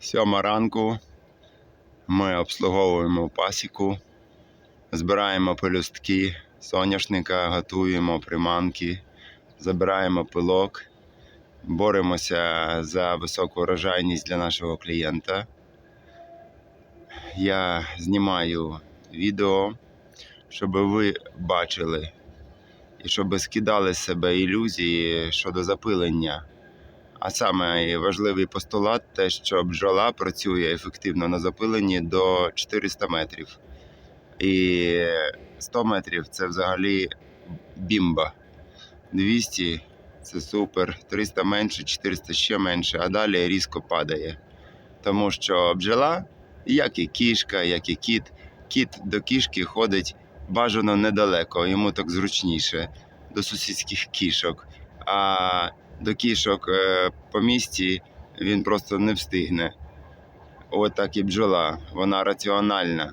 Сьома ранку ми обслуговуємо пасіку, збираємо пелюстки соняшника, готуємо приманки, забираємо пилок, боремося за високу урожайність для нашого клієнта. Я знімаю відео, щоб ви бачили і щоб скидали з себе ілюзії щодо запилення. А саме важливий постулат те, що бджола працює ефективно на запиленні до 400 метрів. І 100 метрів це взагалі бімба. 200 це супер, 300 менше, 400 ще менше, а далі різко падає. Тому що бджола, як і кішка, як і кіт, кіт до кішки ходить бажано недалеко, йому так зручніше до сусідських кішок. А до кішок е, по місті він просто не встигне. От так і бджола, вона раціональна.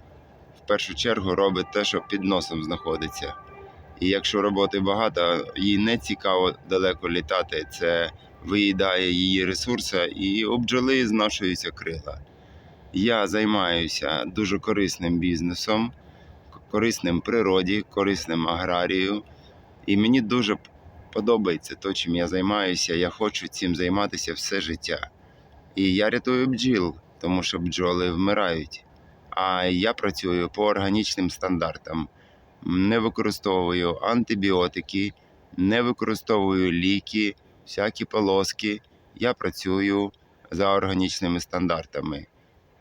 В першу чергу робить те, що під носом знаходиться. І якщо роботи багато, їй не цікаво далеко літати, це виїдає її ресурси і у бджоли зношуються крила. Я займаюся дуже корисним бізнесом, корисним природі, корисним аграрією. І мені дуже подобається те, чим я займаюся. Я хочу цим займатися все життя. І я рятую бджіл, тому що бджоли вмирають. А я працюю по органічним стандартам. Не використовую антибіотики, не використовую ліки, всякі полоски. Я працюю за органічними стандартами.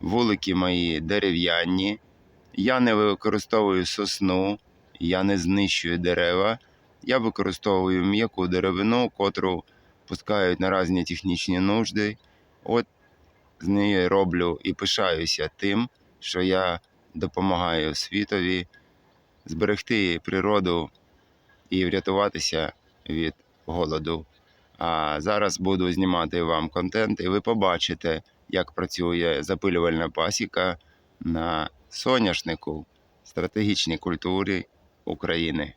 Вулики мої дерев'яні. Я не використовую сосну, я не знищую дерева. Я використовую м'яку деревину, котру пускають на різні технічні нужди. От з нею роблю і пишаюся тим, що я допомагаю світові зберегти природу і врятуватися від голоду. А зараз буду знімати вам контент, і ви побачите, як працює запилювальна пасіка на соняшнику стратегічній культурі України.